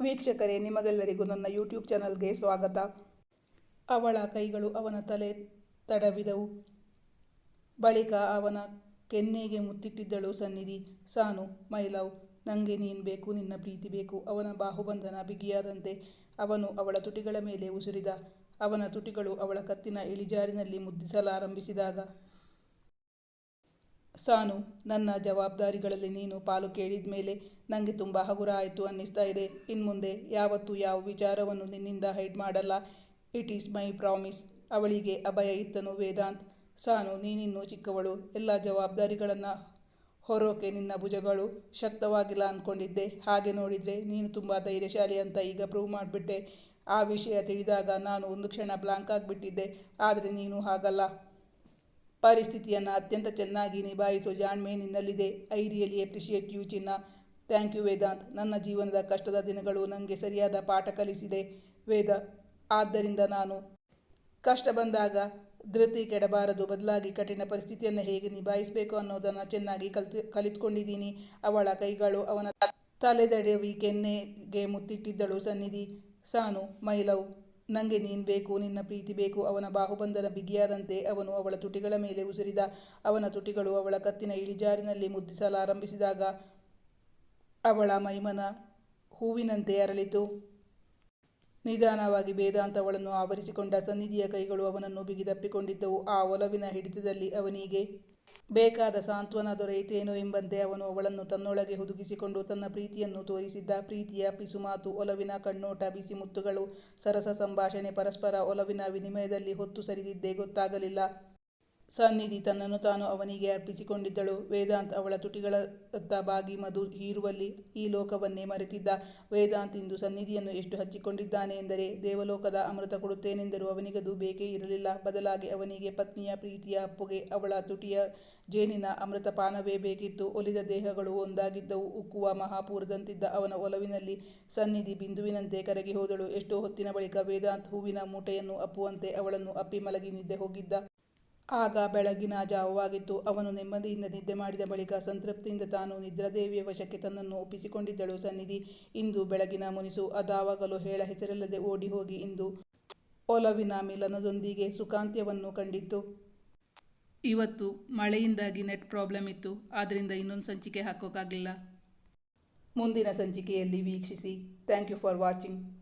ವೀಕ್ಷಕರೇ, ನಿಮಗೆಲ್ಲರಿಗೂ ನನ್ನ ಯೂಟ್ಯೂಬ್ ಚಾನಲ್ಗೆ ಸ್ವಾಗತ. ಅವಳ ಕೈಗಳು ಅವನ ತಲೆ ತಡವಿದವು. ಬಳಿಕ ಅವನ ಕೆನ್ನೆಗೆ ಮುತ್ತಿಟ್ಟಿದ್ದಳು ಸನ್ನಿಧಿ. ಸಾನು, ಮೈ ಲವ್, ನಂಗೆ ನೀನು ಬೇಕು, ನಿನ್ನ ಪ್ರೀತಿ ಬೇಕು. ಅವನ ಬಾಹುಬಂಧನ ಬಿಗಿಯಾದಂತೆ ಅವನು ಅವಳ ತುಟಿಗಳ ಮೇಲೆ ಉಸುರಿದ. ಅವನ ತುಟಿಗಳು ಅವಳ ಕತ್ತಿನ ಇಳಿಜಾರಿನಲ್ಲಿ ಮುದ್ದಿಸಲಾರಂಭಿಸಿದಾಗ ಸಾನು, ನನ್ನ ಜವಾಬ್ದಾರಿಗಳಲ್ಲಿ ನೀನು ಪಾಲು ಕೇಳಿದ ಮೇಲೆ ನನಗೆ ತುಂಬ ಹಗುರ ಆಯಿತು ಅನ್ನಿಸ್ತಾ ಇದೆ. ಇನ್ಮುಂದೆ ಯಾವತ್ತೂ ಯಾವ ವಿಚಾರವನ್ನು ನಿನ್ನಿಂದ ಹೈಡ್ ಮಾಡಲ್ಲ. ಇಟ್ ಈಸ್ ಮೈ ಪ್ರಾಮಿಸ್ ಅವಳಿಗೆ ಅಭಯ ಇತ್ತನು ವೇದಾಂತ್. ಸಾನು, ನೀನಿನ್ನೂ ಚಿಕ್ಕವಳು. ಎಲ್ಲ ಜವಾಬ್ದಾರಿಗಳನ್ನು ಹೊರೋಕೆ ನಿನ್ನ ಭುಜಗಳು ಶಕ್ತವಾಗಿಲ್ಲ ಅಂದ್ಕೊಂಡಿದ್ದೆ ಹಾಗೆ ನೋಡಿದರೆ ನೀನು ತುಂಬ ಧೈರ್ಯಶಾಲಿ ಅಂತ ಈಗ ಪ್ರೂವ್ ಮಾಡಿಬಿಟ್ಟೆ. ಆ ವಿಷಯ ತಿಳಿದಾಗ ನಾನು ಒಂದು ಕ್ಷಣ ಬ್ಲಾಂಕ್ ಆಗಿಬಿಟ್ಟಿದ್ದೆ. ಆದರೆ ನೀನು ಹಾಗಲ್ಲ. ಪರಿಸ್ಥಿತಿಯನ್ನು ಅತ್ಯಂತ ಚೆನ್ನಾಗಿ ನಿಭಾಯಿಸೋ ಜಾಣ್ಮೆ ನಿನ್ನಲ್ಲಿದೆ. ಐ ರಿಯಲಿ ಎಪ್ರಿಷಿಯೇಟ್ ಯು ಚಿನ್ನ. Thank you Vedant. ನನ್ನ ಜೀವನದ ಕಷ್ಟದ ದಿನಗಳು ನನಗೆ ಸರಿಯಾದ ಪಾಠ ಕಲಿಸಿದೆ ವೇದ. ಆದ್ದರಿಂದ ನಾನು ಕಷ್ಟ ಬಂದಾಗ ಧೃತಿ ಕೆಡಬಾರದು. ಬದಲಾಗಿ ಕಠಿಣ ಪರಿಸ್ಥಿತಿಯನ್ನು ಹೇಗೆ ನಿಭಾಯಿಸಬೇಕು ಅನ್ನೋದನ್ನು ಚೆನ್ನಾಗಿ ಕಲಿತು, ಕಲಿತ್ಕೊಂಡಿದ್ದೀನಿ. ಅವಳ ಕೈಗಳು ಅವನ ತಲೆದಡವಿ ಕೆನ್ನೆಗೆ ಮುತ್ತಿಟ್ಟಿದ್ದಳು ಸನ್ನಿಧಿ. Sanu, my love. ನನಗೆ ನೀನು ಬೇಕು, ನಿನ್ನ ಪ್ರೀತಿ ಬೇಕು, ಅವನ ಬಾಹುಬಂಧನ ಬಿಗಿಯಾದಂತೆ ಅವನು ಅವಳ ತುಟಿಗಳ ಮೇಲೆ ಉಸಿರಿದ, ಅವನ ತುಟಿಗಳು ಅವಳ ಕತ್ತಿನ ಇಳಿಜಾರಿನಲ್ಲಿ ಮುದ್ದಿಸಲಾರಂಭಿಸಿದಾಗ ಅವಳ ಮೈಮನ ಹೂವಿನಂತೆ ಅರಳಿತು. ನಿಧಾನವಾಗಿ ವೇದಾಂತ ಅವಳನ್ನು ಆವರಿಸಿಕೊಂಡ ಸನ್ನಿಧಿಯ ಕೈಗಳು ಅವನನ್ನು ಬಿಗಿದಪ್ಪಿಕೊಂಡಿದ್ದವು. ಆ ಒಲವಿನ ಹಿಡಿತದಲ್ಲಿ ಅವನಿಗೆ ಬೇಕಾದ ಸಾಂತ್ವನ ದೊರೆಯಿತೇನೋ ಎಂಬಂತೆ ಅವನು ಅವಳನ್ನು ತನ್ನೊಳಗೆ ಹುದುಗಿಸಿಕೊಂಡು ತನ್ನ ಪ್ರೀತಿಯನ್ನು ತೋರಿಸಿದ್ದ ಪ್ರೀತಿಯ ಪಿಸುಮಾತು ಒಲವಿನ ಕಣ್ಣೋಟ ಬಿಸಿ ಮುತ್ತುಗಳು, ಸರಸ ಸಂಭಾಷಣೆ ಪರಸ್ಪರ ಒಲವಿನ ವಿನಿಮಯದಲ್ಲಿ ಹೊತ್ತು ಸರಿದಿದ್ದೇ ಗೊತ್ತಾಗಲಿಲ್ಲ. ಸನ್ನಿಧಿ ತನ್ನನ್ನು ತಾನು ಅವನಿಗೆ ಅರ್ಪಿಸಿಕೊಂಡಿದ್ದಳು. ವೇದಾಂತ್ ಅವಳ ತುಟಿಗಳತ್ತ ಬಾಗಿ ಮಧು ಹೀರುವಲ್ಲಿ ಈ ಲೋಕವನ್ನೇ ಮರೆತಿದ್ದ. ವೇದಾಂತ್ ಇಂದು ಸನ್ನಿಧಿಯನ್ನು ಎಷ್ಟು ಹಚ್ಚಿಕೊಂಡಿದ್ದಾನೆ ಎಂದರೆ, ದೇವಲೋಕದ ಅಮೃತ ಕೊಡುತ್ತೇನೆಂದರೂ ಅವನಿಗದು ಬೇಕೇ ಇರಲಿಲ್ಲ. ಬದಲಾಗಿ ಅವನಿಗೆ ಪತ್ನಿಯ ಪ್ರೀತಿಯ ಅಪ್ಪುಗೆ ಅವಳ ತುಟಿಯ ಜೇನಿನ ಅಮೃತಪಾನವೇ ಬೇಕಿತ್ತು. ಒಲಿದ ದೇಹಗಳು ಒಂದಾಗಿದ್ದವು. ಉಕ್ಕುವ ಮಹಾಪೂರದಂತಿದ್ದ ಅವನ ಒಲವಿನಲ್ಲಿ ಸನ್ನಿಧಿ ಬಿಂದುವಿನಂತೆ ಕರಗಿ ಹೋದಳು. ಎಷ್ಟೋ ಹೊತ್ತಿನ ಬಳಿಕ ವೇದಾಂತ್ ಹೂವಿನ ಮೂಟೆಯನ್ನು ಅಪ್ಪುವಂತೆ ಅವಳನ್ನು ಅಪ್ಪಿ ಮಲಗಿ ನಿದ್ದೆ ಹೋಗಿದ್ದ. ಆಗ ಬೆಳಗಿನ ಜಾವವಾಗಿತ್ತು. ಅವನು ನೆಮ್ಮದಿಯಿಂದ ನಿದ್ದೆ ಮಾಡಿದ ಬಳಿಕ ಸಂತೃಪ್ತಿಯಿಂದ ತಾನು ನಿದ್ರಾದೇವಿಯ ವಶಕ್ಕೆ ತನ್ನನ್ನು ಒಪ್ಪಿಸಿಕೊಂಡಿದ್ದಳು ಸನ್ನಿಧಿ. ಇಂದು ಬೆಳಗಿನ ಮುನಿಸು ಅದಾವಾಗಲೂ ಹೇಳ ಹೆಸರಿಲ್ಲದೆ ಓಡಿ ಹೋಗಿ ಇಂದು ಒಲವಿನ ಮಿಲನದೊಂದಿಗೆ ಸುಖಾಂತ್ಯವನ್ನು ಕಂಡಿತ್ತು. ಇವತ್ತು ಮಳೆಯಿಂದಾಗಿ ನೆಟ್ ಪ್ರಾಬ್ಲಮ್ ಇತ್ತು. ಆದ್ದರಿಂದ ಇನ್ನೊಂದು ಸಂಚಿಕೆ ಹಾಕೋಕ್ಕಾಗಲಿಲ್ಲ ಮುಂದಿನ ಸಂಚಿಕೆಯಲ್ಲಿ ವೀಕ್ಷಿಸಿ. Thank you for watching.